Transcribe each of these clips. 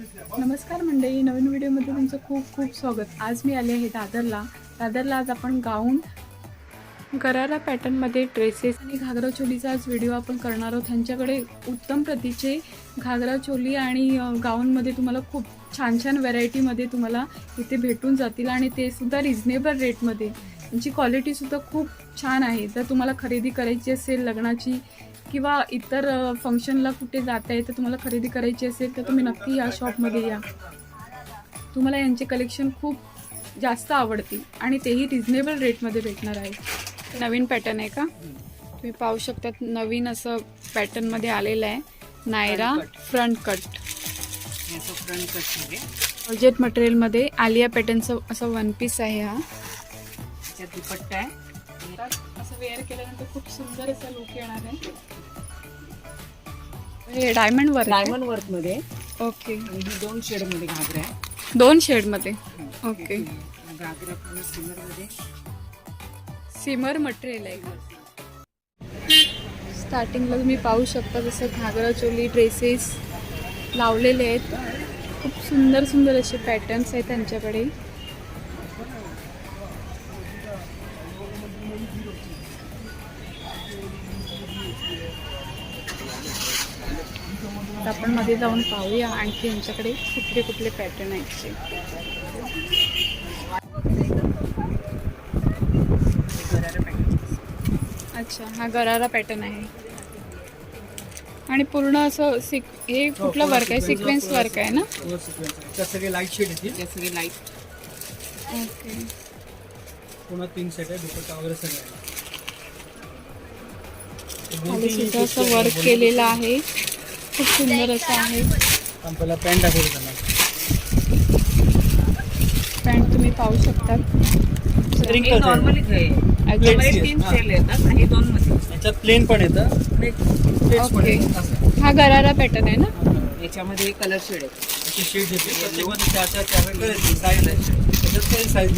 नमस्कार मंडळी नवीन व्हिडिओमध्ये तुमचं खूप खूप स्वागत. आज मी आले आहे दादरला. दादरला आज आपण गाऊन गरारा पॅटर्नमध्ये ड्रेसेस आणि घागरा चोलीचा आज व्हिडिओ आपण करणार आहोत. त्यांच्याकडे उत्तम प्रतीचे घागरा चोली आणि गाऊनमध्ये तुम्हाला खूप छान छान व्हरायटीमध्ये तुम्हाला इथे भेटून जातील आणि ते सुद्धा रिझनेबल रेटमध्ये त्यांची क्वालिटीसुद्धा खूप छान आहे. जर तुम्हाला खरेदी करायची असेल लग्नाची किंवा इतर फंक्शनला कुठे जाता आहे तर तुम्हाला खरेदी करायची असेल तर तुम्ही नक्की या शॉपमध्ये या. तुम्हाला यांचे कलेक्शन खूप जास्त आवडतील आणि तेही रिझनेबल रेटमध्ये भेटणार आहे. नवीन पॅटर्न आहे का? तुम्ही पाहू शकता नवीन असं पॅटर्नमध्ये आलेलं आहे. नायरा फ्रंट कट याचं फ्रंट कटमध्ये ऑर्जेट मटेरियलमध्ये आलिया पॅटर्नचं असं वन पीस आहे हा. त्याच्यात दुपट्टा आहे. असं वेअर केल्यानंतर खूप सुंदर असा लुक येणार आहे. हे डायमंड वर डायमंड वर्कमध्ये. ओके आणि ही दोन शेडमध्ये घागरा आहे दोन शेडमध्ये ओके घागरा पूर्ण सिल्वर मध्ये. सिमर मटेरियल आहे. स्टार्टिंगला तुम्ही पाहू शकता जसं घागरा चोली ड्रेसेस लावलेले आहेत. खूप सुंदर सुंदर असे पॅटर्न्स आहेत त्यांच्याकडे. आता आपण मध्ये जाऊन पाहूया आणखी यांच्याकडे कुठले कुठले पॅटर्न आहेत. हे अच्छा हा गरारा पॅटर्न आहे. आणि पूर्ण असं सिक हे कुठलं वर्क आहे? सिक्वेन्स वर्क आहे ना? सगळे लाइट शेड येतील. सगळे लाइट ओके. तीन सेट आहे दुपट्टा वगैरे सगळं असं वर्क केलेलं आहे. खूप सुंदर असं आहे. पहिला पॅन्ट दाखवतो त्यांना पॅन्ट तुम्ही पाहू शकता. प्लेन पण येतं. हा गरारा पॅटर्न आहे ना? याच्यामध्ये कलर शेड आहे. शेड येते. आहे त्याच्यात साईज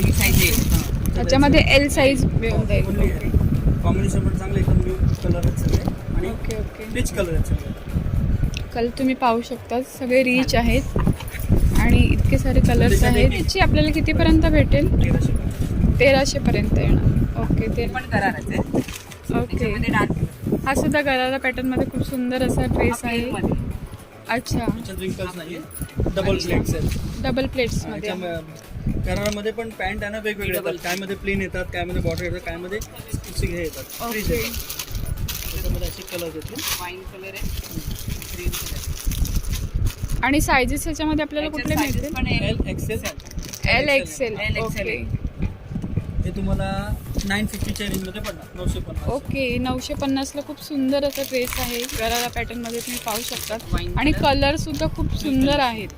ही साईज आहे. त्याच्यामध्ये एल साईज मिळून जाईल. कॉम्बिनेशन पण चांगलं एकदम न्यू कलर सगळे. आणि ओके ओके. रिच कलर आहेत सगळे. कल तुम्ही पाहू शकता सगळे रिच आहेत. आणि इतके सारे कलर्स आहेत. याची आपल्याला कितीपर्यंत भेटेल? तेराशे तेराशे पर्यंत येणार. ओके ते ते पण गराराच आहे ओके. त्याच्यामध्ये डार्क हा सुद्धा गरारा पॅटर्नमध्ये खूप सुंदर असा ड्रेस आहे. मध्ये. अच्छा. रिंकल्स नाहीये. डबल प्लेट्स आहेत. डबल प्लेट्समध्ये. त्याच्यामध्ये करारामध्ये पण पॅन्ट आहे ना वेगवेगळे Double. येतात. काय मध्ये प्लेन येतात काय मध्ये बॉर्डर येतात काय मध्ये हे येतात. Trees okay. येतात. त्याच्यामध्ये असे कलर येतील. वाईन कलर आहे. ग्रीन कलर आणि सायझेस ह्याच्यामध्ये आपल्याला कुठले मिळतील? L XL L XL L XL okay आहे. हे तुम्हाला नाईन फिफ्टीच्या रेंजमध्ये पडणार. नऊशे पन्नास. ओके नऊशे पन्नासला खूप सुंदर असा ड्रेस आहे. गरारा पॅटर्नमध्ये तुम्ही पाहू शकता. आणि color. कलर सुद्धा खूप सुंदर आहेत.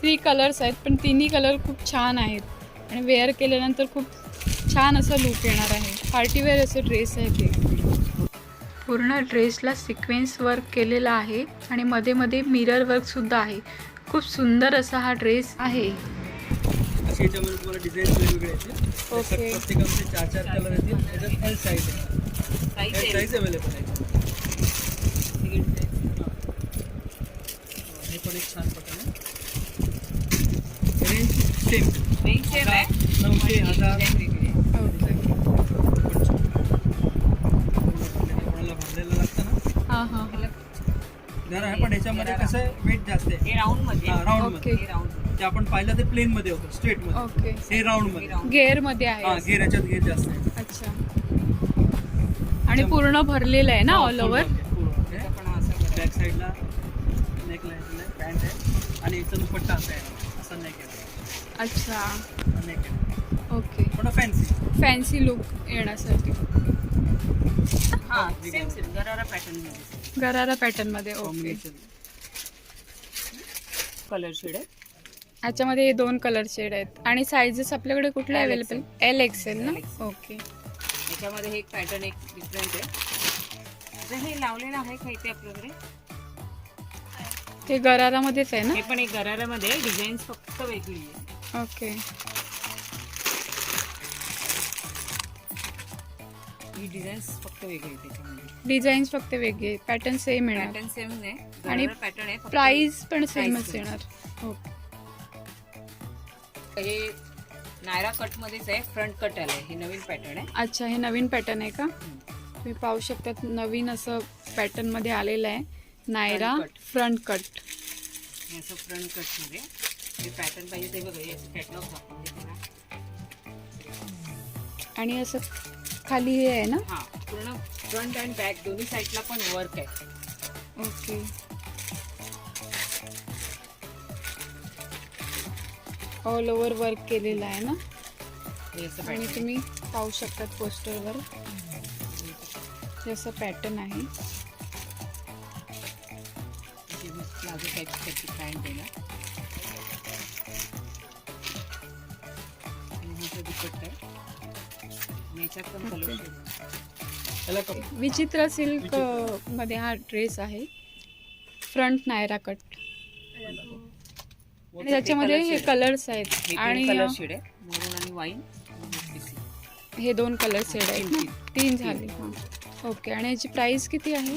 थ्री कलर्स आहेत पण तिन्ही कलर खूप छान आहेत. आणि वेअर केल्यानंतर खूप छान असा लुक येणार आहे. पार्टीवेअर असे ड्रेस आहे ते. पूर्ण ड्रेसला सिक्वेन्स वर्क केलेला आहे आणि मध्ये मध्ये मिरर वर्क सुद्धा आहे. खूप सुंदर असा हा ड्रेस आहे. असे याच्यामध्ये तुम्हाला डिझाईन वेगवेगळे येतील ओके. प्रत्येकामध्ये चार चार कलर येतील त्याच्यात एल साईज आहे. एल साईज साईज अवेलेबल आहे. हे पण एक छान पॅटर्न आहे रेंज सेम सेम आहे. नऊशे हजार. घर आहे पण याच्यामध्ये कसं आहे वेट जास्त आहे. हे राऊंडमध्ये. हा, राऊंड ओके. मध्ये हे राऊंड ते आपण पाहिलं ते प्लेन मध्ये होतं स्ट्रेटमध्ये. ओके हे राऊंडमध्ये. राऊंड गेअरमध्ये हा आहे. गेर याच्यात गेर जास्त आहे. अच्छा. आणि पूर्ण भरलेलं आहे ना ऑल ओव्हरमध्ये, मध्ये. पण असं बॅक साईडला नेक लाईन पॅन्ट आहे. आणि याचा दुपट्टा असा आहे. असा नेक आहे. अच्छा. नेक आहे. ओके थोडा फॅन्सी फॅन्सी लुक येण्यासाठी. हा गरारा पॅटर्नमध्ये. गरारा पॅटर्नमध्ये ओके कलर शेड आहे ह्याच्यामध्ये हे दोन कलर शेड आहेत. आणि सायझेस आपल्याकडे कुठले L अवेलेबल एल एक्सेल ना. ओके याच्यामध्ये हे एक पॅटर्न एक डिफरंट आहे. हे लावलेलं आहे का इथे आपल्याकडे? ते गरारामध्येच आहे ना? हे पण एक गरारामध्ये डिझाईन फक्त वेगळी आहे. ओके ही डिझाईन्स फक्त वेगळी आहे त्याच्यामध्ये. डिझाईन्स फक्त वेगळे पॅटर्न सेम येणार. पॅटर्न सेम आहे आणि पॅटर्न आहे फक्त प्राइस पण सेमच Price येणार. ओके हे नायरा कट मध्येच आहे फ्रंट कट आलंय हे नवीन पॅटर्न आहे. अच्छा हे नवीन पॅटर्न आहे का? तुम्ही पाहू शकता नवीन असं पॅटर्नमध्ये आलेलं आहे. Naira Front cut. Front cut हे असं फ्रंट कटमध्ये. हे पॅटर्न पाहिजे ते बघा हे असं कॅटलॉग आणि असं खाली हे आहे ना? हा पूर्ण फ्रंट अँड बॅक दोन्ही साईडला पण वर्क आहे. ओके ऑल ओव्हर वर्क केलेलं आहे ना? हे असं आणि तुम्ही पाहू शकतात पोस्टरवर हे असं पॅटर्न आहे प्लाझो टाईप त्याची पॅन्ट आहे ना? आणि हे असं दुपट्टा आहे. विचित्र सिल्कमध्ये हा ड्रेस आहे. Front Naira cut. आणि त्याच्यामध्ये हे. कलर्स आहेत हे आणि कलर शेड आहे मरून आणि वाईन हे दोन कलर शेड आहेत तीन. झाले ओके आणि याची प्राइस किती आहे?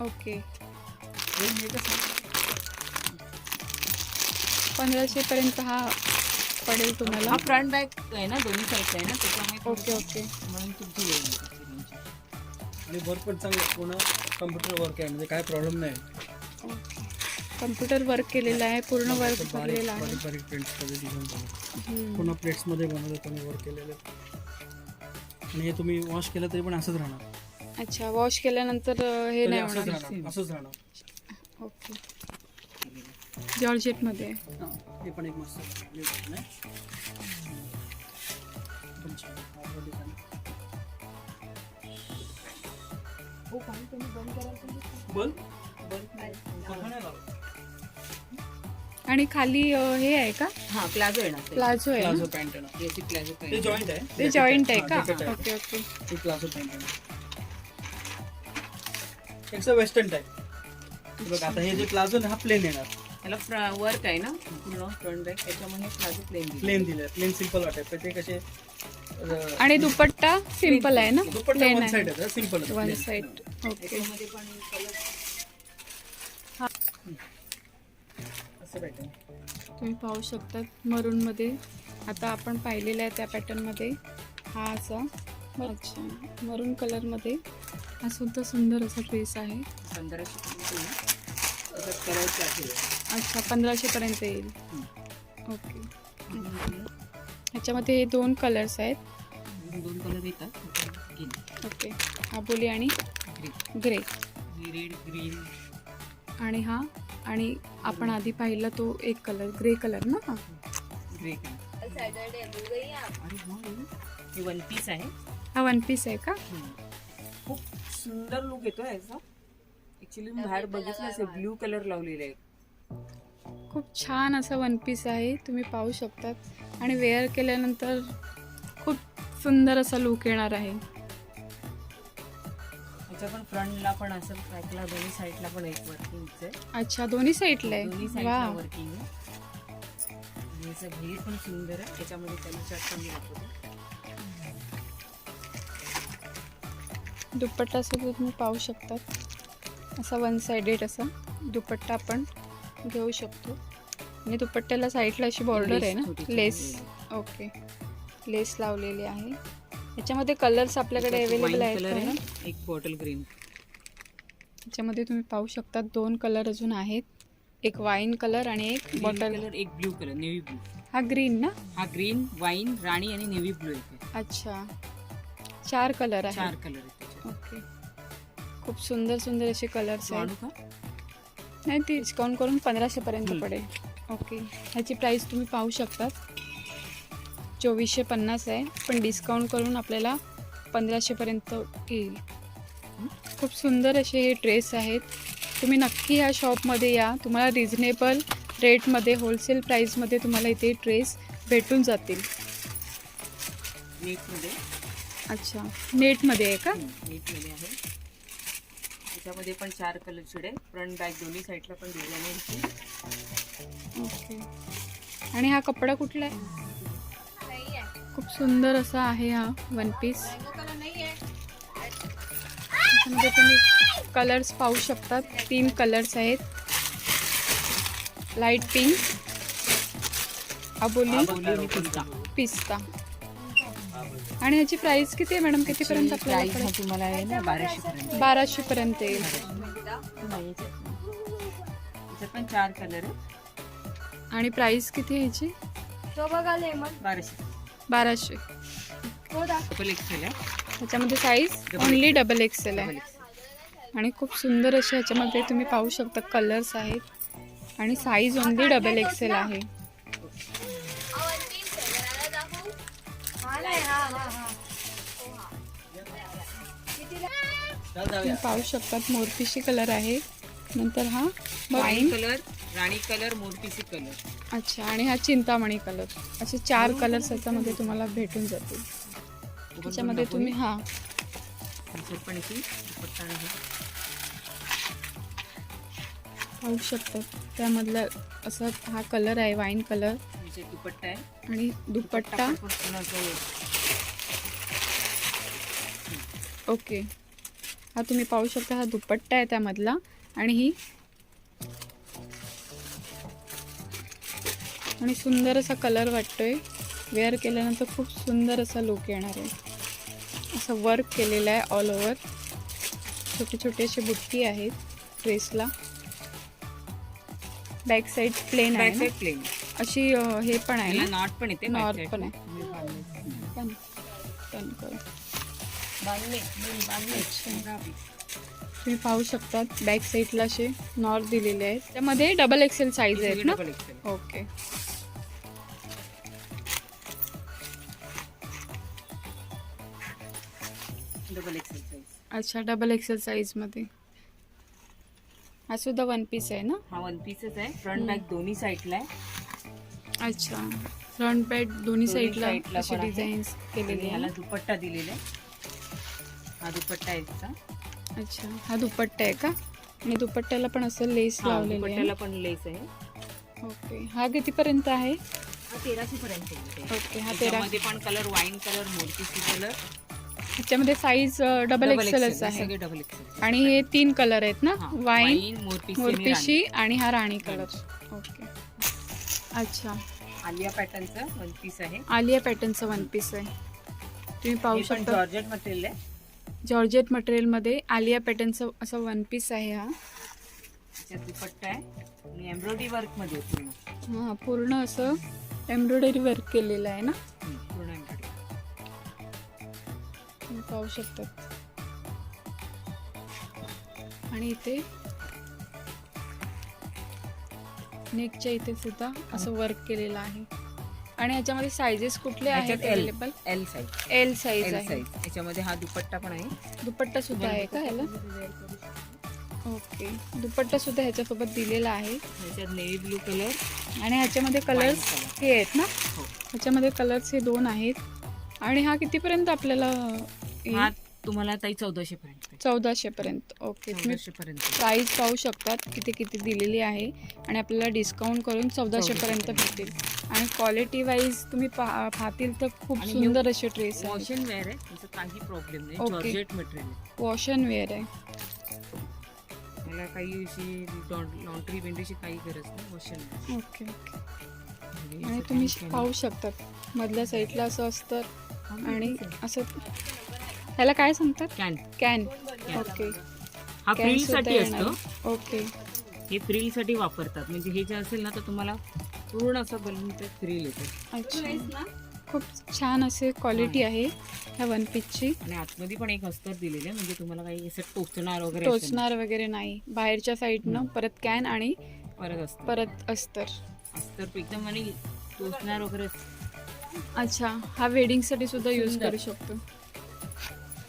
ओके. हे पंधराशे पर्यंत हा पडेल तुम्हाला. हा फ्रंट बॅक आहे ना दोन्ही साईड आहे ना त्याच्यामुळे ओके ओके. म्हणून तुमची वेळ. आणि वर्क पण चांगलं पूर्ण कम्प्युटर वर्क आहे. म्हणजे काय प्रॉब्लेम नाही. कम्प्युटर वर्क केलेलं आहे पूर्ण वर्क बारीक भरलेलं आहे. बारीक बारीक प्रिंट्समध्ये डिझाईन बनवलं हम्म. पूर्ण प्लेट्समध्ये बनवलं तुम्ही वर्क केलेलं आणि हे तुम्ही वॉश केलं तरी पण असंच राहणार. अच्छा वॉश केल्यानंतर अं, हे तरी नाही असंच होणार. राहणार असंच राहणार. ओके. जॉर्जेटमध्ये हां, हे पण एक मस्त design आहे. एकदम छान. हा. बंद? नाही. आणि खाली हे आहे का हा प्लाझो येणार. प्लाझो आहे प्लाझो पॅन्ट आहे ना याची प्लाझो ते जॉईंट आहे ते जॉईंट आहे हां, का. ओके ओके ते प्लाझो पॅन्ट आहे ना एकसं वेस्टर्न टाईप बघ आता हे जे प्लाझो ना हा प्लेन येणार त्याला वर्क आहे ना? पूर्ण फ्रंट बॅक त्याच्यामुळे प्लाझो प्लेन प्लेन दिले. प्लेन सिंपल वाटत ते कसे आणि दुपट्टा सिंपल आहे ना? दुपट्टा वन आहे. साइड आहे सिंपल वन साइड ओके त्याच्यामध्ये पण कलर असं pattern. तुम्ही पाहू शकतात मरून मध्ये. आता आपण पाहिलेला आहे त्या पॅटर्नमध्ये. हा असा. अच्छा. मरून कलरमध्ये. हा सुद्धा सुंदर असा ड्रेस आहे. त्याच्यात कलर चार्जेस अच्छा पंधराशे पर्यंत येईल. ओके. ह्याच्यामध्ये हे दोन कलर्स आहेत. दोन कलर येतात. ओके. आबोली आणि ग्रे. रेड ग्रीन आणि हा आणि आपण आधी पाहिला तो एक कलर ग्रे कलर ना हा? ग्रे अरे हो हे वन पीस आहे. हा वन पीस आहे का? खूप सुंदर लुक येतो याचा. ऍक्च्युली मी बाहेर बघितलं असेल ब्ल्यू कलर लावलेला आहे खूप छान असा वन पीस आहे. तुम्ही पाहू शकतात. आणि वेअर केल्यानंतर खूप सुंदर असा लुक येणार आहे. पण फ्रंटला पण असं बॅकला दोन्ही साईडला पण एक वर्किंग आहे. अच्छा दोन्ही साईडला दोन्ही आहे साईडला वा. वर्किंग आहे. आणि याचं घेर पण सुंदर आहे. त्याच्यामध्ये पण मी दाखवते. दुपट्टा सुद्धा तुम्ही पाहू शकतात. असा वन साइडेड असा दुपट्टा आपण घेऊ शकतो. आणि दुपट्ट्याला साईडला अशी बॉर्डर आहे ना? लेस ओके लेस लावलेली आहे. याच्यामध्ये कलर्स आपल्याकडे अवेलेबल आहेत? आहे एक बॉटल ग्रीन याच्यामध्ये तुम्ही पाहू शकता दोन कलर अजून आहेत. एक वाईन कलर आणि एक बॉटल कलर एक ब्ल्यू कलर नेव्ही ब्लू हा ग्रीन ना? हा ग्रीन वाईन राणी आणि नेव्ही ब्लू आहे अच्छा. चार कलर चार आहेत कलर ओके खूप सुंदर सुंदर असे कलर्स आहेत. नाही ती डिस्काउंट करून पंधराशे पर्यंत हम्म. पडेल. ओके. ह्याची प्राइस तुम्ही पाहू शकतात. चोवीसशे पन्नास आहे पण डिस्काउंट करून आपल्याला पंधराशे पर्यंत येईल. खूप सुंदर असे हे ड्रेस आहेत. तुम्ही नक्की ह्या शॉपमध्ये या. तुम्हाला रिझनेबल रेटमध्ये होलसेल प्राईसमध्ये तुम्हाला इथे ड्रेस भेटून जातील. नेटमध्ये अच्छा. नेटमध्ये आहे का? नेटमध्ये आहे. त्याच्यामध्ये पण चार कलर आहे फ्रंट बॅक दोन्ही साईडला पण डिझाईन आहे ओके आणि हा कपडा कुठला आहे? खूप सुंदर असा आहे हा वन पीस त्याच्यामध्ये तुम्ही कलर्स पाहू शकतात. तीन कलर्स आहेत. लाइट पिंक अबोली पिस्ता. आणि ह्याची प्राइस किती आहे मॅडम कितीपर्यंत प्राइस आपल्याला हा पडेल? तुम्हाला आहे ना बाराशे पर्यंत बाराशे पर्यंत येईल पण चार कलर आहे आणि प्राइस किती आहे ह्याची बाराशे. बाराशे. डबल एक्सेल आहे. ह्याच्यामध्ये size Double only double XL double आहे. एक्सेल आणि खूप सुंदर असे ह्याच्यामध्ये तुम्ही पाहू शकता कलर्स आहेत. आणि साईज ओनली डबल एक्सेल आहे. तुम्ही पाहू शकतात मोरपिशी कलर आहे. नंतर हा वाईन कलर राणी कलर मोरपिसी कलर. अच्छा आणि हा चिंतामणी कलर. असे चार कलर्स ह्याच्यामध्ये तुम्हाला भेटून जातील. त्याच्यामध्ये तुम्ही हा. पाहू शकता त्यामधला असा हा कलर आहे वाईन कलर. दुपट्टा आहे. आणि दुपट्टा. ओके. हा तुम्ही पाहू शकता हा दुपट्टा आहे त्यामधला. आणि ही आणि सुंदर असा कलर वाटतोय. वेअर केल्यानंतर खूप सुंदर असा लुक येणार आहे. असं वर्क केलेलं आहे ऑल ओव्हर छोटे छोटे असे बुट्टी आहेत ड्रेसला बॅक साईड प्लेन आहे प्लेन अशी हे पण आहे त्याला ना? नॉट पण येते पण. आहे. तुम्ही पाहू शकतात बॅक साईडला असे नॉर्थ दिलेले आहेत. त्यामध्ये डबल एक्सेल साईज आहेत ना? ओके डबल एक्सेल साईज अच्छा डबल एक्सेल साईजमध्ये हा सुद्धा वन पीस आहे ना? हा वन पीसच आहे. फ्रंट बॅक दोन्ही साईडला आहे. अच्छा. फ्रंट बॅट दोन्ही साईडला पण आहे. डिझाईन्स केलेले आहे? दुपट्टा दिलेला आहे. हा दुपट्टा आहे अच्छा हा दुपट्टा आहे का? आणि दुपट्ट्याला पण असं लेस हा, लावलेलं दुपट्ट्याला आहे पण लेस आहे. ओके हा कितीपर्यंत आहे? हा तेराशे पर्यंत आहे. ओके हा तेरा त्याच्यामध्ये पण कलर वाईन कलर मोरपीसी कलर ह्याच्यामध्ये साईज डबल एक्सेलच आहे. सगळे डबल एक्सेल आणि हे तीन कलर आहेत ना? वाईन मोरपीसी आणि मोरपिशी आणि हा राणी कलर ओके. अच्छा. आलिया पॅटर्नचा वन पीस आहे. आलिया पॅटर्नचं वन पीस आहे. तुम्ही पाहू हे पण शकता. जॉर्जेट मटेरियल आहे. जॉर्जेट मटेरियलमध्ये आलिया पॅटर्नचं असं वन पीस आहे हा. त्याच्यात दुपट्टा आहे आणि एम्ब्रॉयडरी वर्कमध्ये आहे पूर्ण. हा पूर्ण असं एम्ब्रॉयडरी वर्क केलेलं आहे ना? पूर्ण एम्ब्रॉयडरी पाहू शकता आणि इथे नेकच्या इथे सुद्धा असं वर्क केलेलं आहे. आणि ह्याच्यामध्ये सायझेस कुठले आहेत. Available L size L size L आहे. साईज त्याच्यामध्ये हा दुपट्टा पण आहे. दुपट्टा सुद्धा आहे का ह्याला? ओके दुपट्टा सुद्धा ह्याच्यासोबत दिलेला आहे. ह्याच्यात नेव्ही ब्लू कलर आणि ह्याच्यामध्ये कलर्स. हे आहेत ना? हो. ह्याच्यामध्ये कलर्स हे दोन आहेत. आणि हा कितीपर्यंत आपल्याला हा तुम्हाला ताई चौदाशे पर्यंत. चौदाशे पर्यंत ओके तुम्ही चौदाशे पर्यंत प्राईस पाहू शकतात किती किती दिलेली आहे आणि आपल्याला डिस्काउंट करून चौदाशे पर्यंत भेटेल. आणि क्वालिटी वाईज तुम्ही पहा- पाहतील तर खूप सुंदर असे ड्रेस आहे. वॉश अँड वेअर आहे. त्याचं काही प्रॉब्लेम नाही. Okay. जॉर्जेट मटेरियल आहे. वॉश अँड वेअर आहे. मला काही अशी लॉन्ड्री बिंड्रीची काही गरज नाही. वॉश अँड ओके ओके आणि तुम्ही पाहू शकतात. मधल्या साईडला असं असतं आणि असं ह्याला काय सांगतात? Can can okay. हा फ्रिलसाठी. असतो. ओके. हे फ्रिलसाठी वापरतात. म्हणजे हे जे असेल ना तर तुम्हाला पूर्ण असं बलून ते फ्रिल येते. अच्छा. खूप छान असे क्वालिटी आहे ह्या वन पीसची आणि आतमध्ये पण एक अस्तर दिलेले म्हणजे तुम्हाला काही असं टोचणार वगैरे टोचणार वगैरे नाही. बाहेरच्या साईडनं परत कॅन आणि ना, परत असतं परत अस्तर. अस्तर एकदम आणि टोचणार वगैरे. अच्छा. हा वेडिंगसाठी सुद्धा यूज. करू शकतो.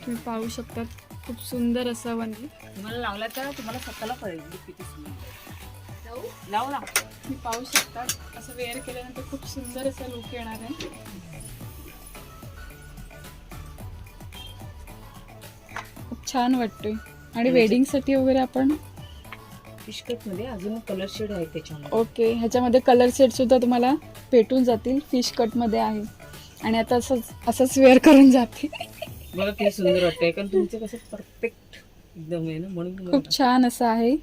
तुम्ही पाहू शकतात खूप सुंदर असा वन तुम्हाला लावला तर तुम्हाला स्वतःला कळेल किती सुंदर. लाव? ना. तुम्ही पाहू शकतात असं वेअर केल्यानंतर खूप सुंदर असा लुक येणार आहे. खूप छान वाटतोय. आणि वेडिंगसाठी वगैरे आपण? फिशकटमध्ये अजून कलर शेड आहे त्याच्यामध्ये. ओके. ह्याच्यामध्ये कलर सेट सुद्धा तुम्हाला भेटून जातील फिश कटमध्ये आहे. आणि आता असंच असंच वेअर करून जाते. मला ते सुंदर वाटतंय कारण तुमचं कसं परफेक्ट एकदम आहे ना म्हणून खूप छान असं आहे.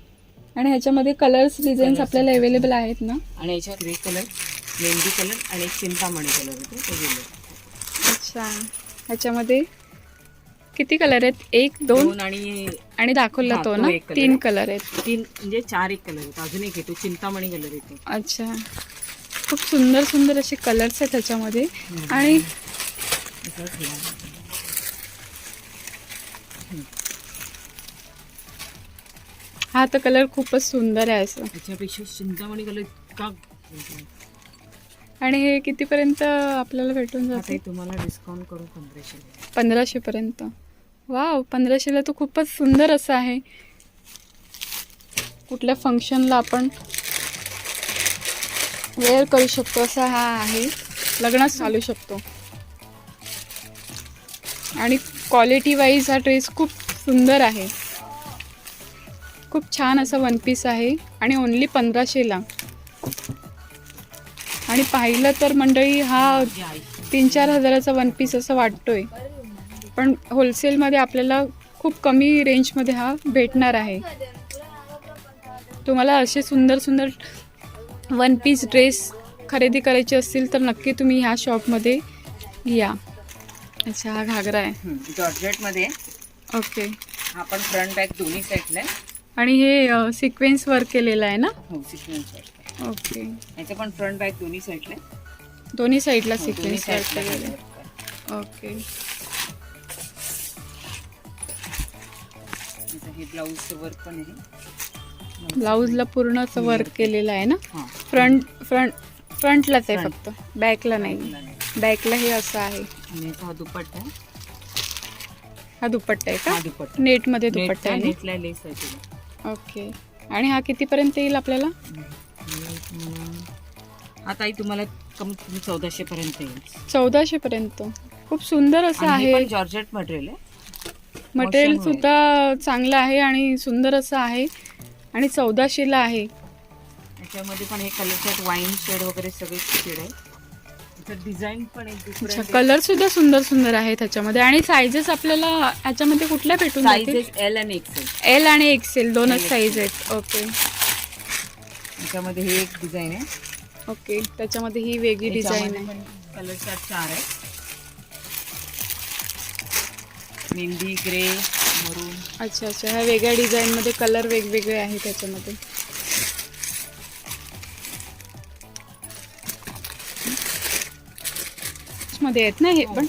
आणि ह्याच्यामध्ये कलर्स डिझाईन्स आपल्याला अवेलेबल आहेत ना? आणि याच्यात ग्रे कलर मेहंदी कलर आणि एक चिंतामणी कलर होतो तो गेलो अच्छा ह्याच्यामध्ये किती कलर आहेत? एक दोन? दोन आणि आणि दाखवला हा, तो तो ना? एक color तीन आहे. कलर आहेत. तीन म्हणजे चार एक कलर येतो अजून एक येतो चिंतामणी कलर येतो अच्छा. खूप सुंदर सुंदर असे कलर्स आहेत ह्याच्यामध्ये. आणि हे आहे. हा तर कलर खूपच सुंदर आहे असं. त्याच्यापेक्षा चिंतामणी कलर इतका आणि हे कितीपर्यंत आपल्याला भेटून जाते? तुम्हाला डिस्काउंट करून पंधराशे पंधराशे पर्यंत वाव पंधराशेला तर खूपच सुंदर असं आहे. कुठल्या फंक्शनला आपण वेअर करू शकतो असा हा आहे. लग्नात चालू शकतो. आणि क्वालिटी वाईज हा ड्रेस खूप सुंदर आहे. खूप छान असा वन पीस आहे आणि ओन्ली पंधराशेला आणि पाहिलं तर मंडळी हा तीन चार हजाराचा वन पीस असं वाटतोय. पण होलसेलमध्ये आपल्याला खूप कमी रेंजमध्ये हा भेटणार आहे. तुम्हाला असे सुंदर सुंदर वन पीस ड्रेस खरेदी करायचे असतील तर नक्की तुम्ही ह्या शॉपमध्ये या अच्छा हा घागरा आहे. जॉर्जेटमध्ये ओके. हा पण फ्रंट बॅक दोन्ही साईडला आणि हे सिक्वेन्स वर्क केलेलं आहे ना? हो सिक्वेन्स ओके याचं पण फ्रंट बॅक दोन्ही साईडला आहे दोन्ही साईडला हो, दोन्ही सिक्वेन्स वर्क केलेलं आहे. आहे. ओके हे ब्लाऊज वर्क पण आहे. ब्लाऊजला पूर्ण असं वर्क केलेलं आहे ना? हा. फ्रंट फ्रंट फ्रंटलाच आहे Front. फक्त. बॅकला नाही. बॅकला हे असं आहे. आणि याचा हा दुपट्टा आहे. हा दुपट्टा आहे हा का दुपट्टा नेटमध्ये दुपट्टा आहे नेटला लेस आहे तुला ओके. आणि हा कितीपर्यंत येईल आपल्याला? आता तुम्हाला कमीत कमी चौदाशे पर्यंत येईल. चौदाशे पर्यंत खूप सुंदर असं आणि हे आहे. पण जॉर्जेट मटेरियल आहे. मटेरियल सुद्धा चांगलं आहे आणि सुंदर असं आहे. आणि चौदाशेला आहे. याच्यामध्ये पण हे कलर सेट वाईन शेड वगैरे सगळे शेड आहे डिझाईन पण एक अच्छा कलर सुद्धा सुंदर सुंदर आहे त्याच्यामध्ये आणि साईजेस आपल्याला ह्याच्यामध्ये कुठल्या भेटून जातील? साईजेस एल आणि एक्सेल एल आणि एक्सेल दोनच साईज आहेत. ओके याच्यामध्ये हे एक डिझाईन आहे. ओके त्याच्यामध्ये ही वेगळी डिझाईन आहे. कलर चार्ट चार आहे मेहंदी ग्रे मरून अच्छा अच्छा. ह्या वेगळ्या डिझाईनमध्ये कलर वेगवेगळे आहे त्याच्यामध्ये मध्ये आहेत ना हे पण?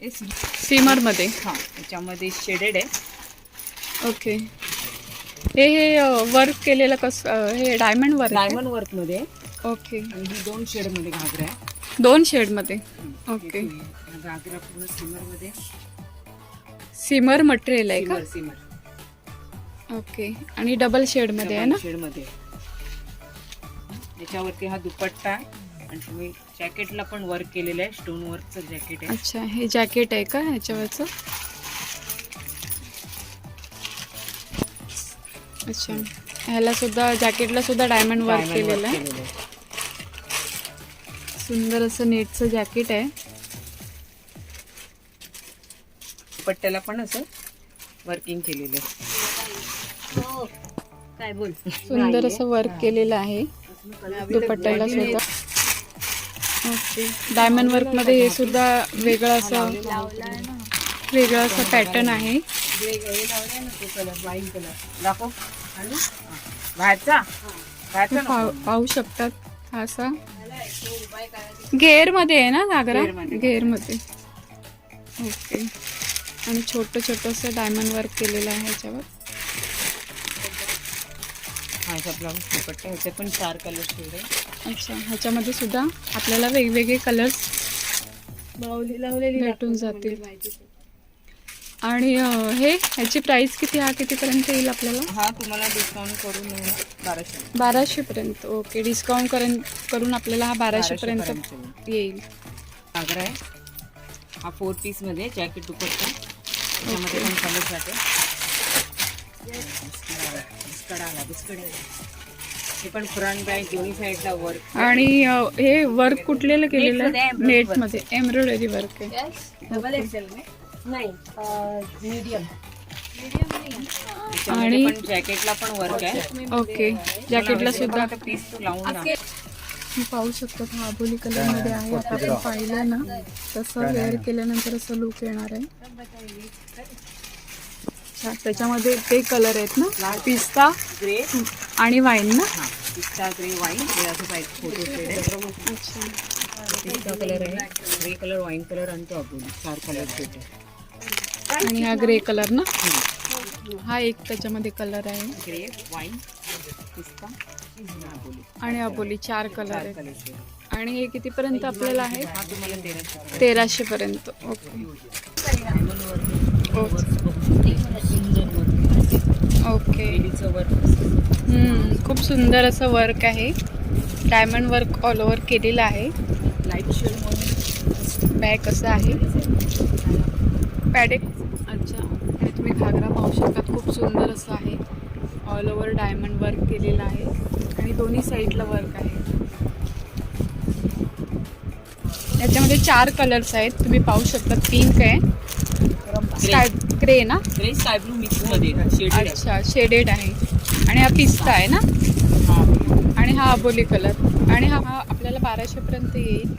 हे सी- सीमरमध्ये हा याच्यामध्ये शेडेड आहे. ओके. हे हे वर्क केलेलं कसं हे डायमंड वर्क डायमंड वर्कमध्ये. आहे. ओके ही दोन शेडमध्ये घागरा आहे दोन शेडमध्ये ओके. घागरा पूर्ण सिमरमध्ये. सीमर मटेरियल आहे का? Shimmer okay. आणि डबल शेडमध्ये आहे ना? शेडमध्ये. याच्यावरती हा दुपट्टा. आणि तुम्ही जॅकेटला पण वर्क केलेलं आहे स्टोन वर्कचं जॅकेट आहे. अच्छा हे जॅकेट आहे का ह्याच्यावरचं? अच्छा ह्याला सुद्धा जॅकेटला सुद्धा डायमंड वर्क Diamond केलेलं work आहे. केलेलं आहे. सुंदर असं नेटचं जॅकेट आहे. दुपट्ट्याला पण असं वर्किंग केलेलं आहे. काय बोल? सुंदर असं वर्क केलेलं आहे. दुपट्ट्याला सुद्धा. डायमंड वर्कमध्ये हे सुद्धा वेगळं असं वेगळं असं पॅटर्न आहे. पाहू शकतात हा असा. घेरमध्ये आहे ना घागरा? घेरमध्ये. घेरमध्ये ओके. आणि छोटं छोटं असं डायमंड वर्क केलेलं आहे ह्याच्यावर. याचा ब्लाऊज दुपट्टा ह्याच्यात पण चार कलर आहे अच्छा ह्याच्यामध्ये सुद्धा आपल्याला वेगवेगळे कलर्स भेटून जातील. आणि अं, हे ह्याची प्राइस किती हा कितीपर्यंत येईल आपल्याला? हा तुम्हाला डिस्काउंट करून बाराशे बाराशे. पर्यंत ओके डिस्काउंट करून करून आपल्याला हा बाराशे पर्यंत पर्यंत येईल. घागरा आहे. हा फोर पीसमध्ये जॅकेट दुपट्टा. त्याच्यामध्ये पण कलर जाते. बिस्कडा आला बिस्कडा आला हे पण फ्रंट बॅक दोन्ही साईडला वर्क आणि हे वर्क कुठलेलं केलेलं आहे. नेटमध्ये एम्ब्रॉयडरी वर्क आहे डबल एक्सेल नाही मीडियम आणि पण जॅकेटला पण वर्क आहे. ओके जॅकेटला सुद्धा. पीस लावून तुम्ही पाहू शकता हा आबोली कलरमध्ये आहे. आता आपण पाहिलं ना तसं वेअर केल्यानंतर असं लुक येणार आहे. अच्छा, त्याच्यामध्ये ते कलर आहेत ना पिस्ता ग्रे आणि वाईन ना? पिस्ता ग्रे वाईन हे असं पाहिजे फोटो शेड आहे. पिस्ता कलर आहे. ग्रे कलर वाईन कलर आणि तो आपण चार कलर आहे आणि हा ग्रे कलर ना? हा. एक त्याच्यामध्ये कलर आहे. ग्रे वाईन पिस्ता आणि अबोली चार कलर आहेत. आणि हे कितीपर्यंत आपल्याला आहे? तेराशे पर्यंत. ओके. ओके. वर्क खूप सुंदर असं वर्क आहे. डायमंड वर्क ऑल ओव्हर केलेलं आहे. लाइट म्हणून बॅग असं आहे. पॅडेक अच्छा. आणि तुम्ही घागरा पाहू शकता खूप सुंदर असं आहे. ऑल ओव्हर डायमंड वर्क केलेलं आहे. आणि दोन्ही साईडला वर्क आहे. याच्यामध्ये चार कलर्स आहेत. तुम्ही पाहू शकता. पिंक आहे. स्काय ग्रे ना? ग्रे स्काय ब्लू मिक्समध्ये शेड अच्छा शेडेड आहे. आणि हा पिस्ता आहे ना? आणि हा अबोली कलर आणि हा हा आपल्याला बाराशे पर्यंत येईल.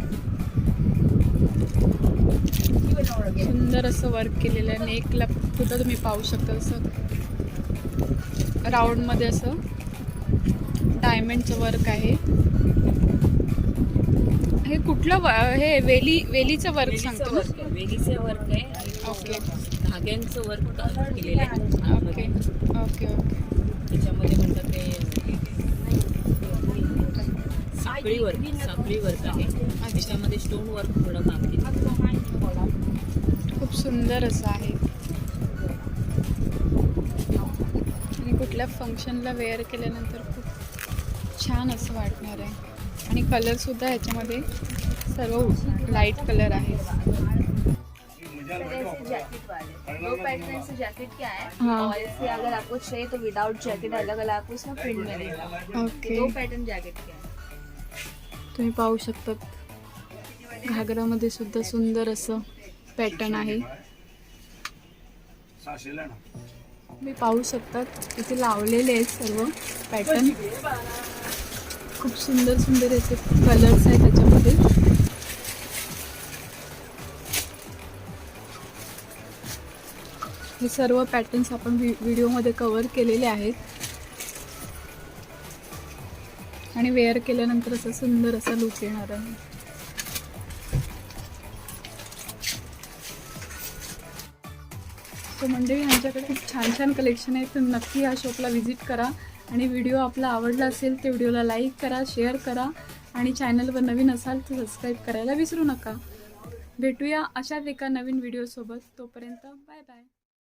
सुंदर असं वर्क केलेलं आहे. नेकला सुद्धा तुम्ही पाहू शकता असं. राऊंडमध्ये असं. डायमंडचं वर्क आहे. हे कुठलं व- हे वेली वेलीचं वर्क सांगतो? ना वर्क वेलीचं वर्क आहे. ओके धाग्यांचं वर्क केलेलं आहे. ओके आतमध्ये. ओके ओके त्याच्यामध्ये म्हणतात ते साखळी वर्क साखळी वर्क आहे. त्याच्यामध्ये स्टोन वर्क थोडं काम केलं खूप सुंदर असं आहे. आणि कुठल्या फंक्शनला वेअर केल्यानंतर खूप छान असं वाटणार आहे. आणि कलरसुद्धा ह्याच्यामध्ये सर्व लाइट कलर आहे जैकेट वाले दो पैटर्न से जैकेट क्या है. हाँ। और इससे अगर आपको चाहिए तो विदाउट जैकेट अलग अलग आपको इसमें प्रिंट मिलेगा ओके दो पैटर्न जैकेट के हैं तुम्ही पाहू शकतात. घागरामध्ये सुद्धा सुंदर असं पॅटर्न आहे. तुम्ही पाहू शकतात. इथे लावलेले आहेत सर्व पॅटर्न खूप सुंदर सुंदर याचे कलर्स आहेत त्याच्यामध्ये. हे सर्व पॅटर्न्स आपण व्हिडिओमध्ये कवर केलेले आहेत. आणि वेअर केल्यानंतर असं सुंदर असा लुक येणार आहे. सो मंडळी आमच्याकडे खूप छान छान कलेक्शन आहे. तर नक्की या शॉपला व्हिजिट करा. आणि व्हिडिओ आपला आवडला असेल तर व्हिडिओला लाईक करा शेअर करा आणि चॅनलवर नवीन असाल तर सबस्क्राईब करायला विसरू नका. भेटूया अशाच एका नवीन व्हिडिओसोबत. तोपर्यंत बाय बाय.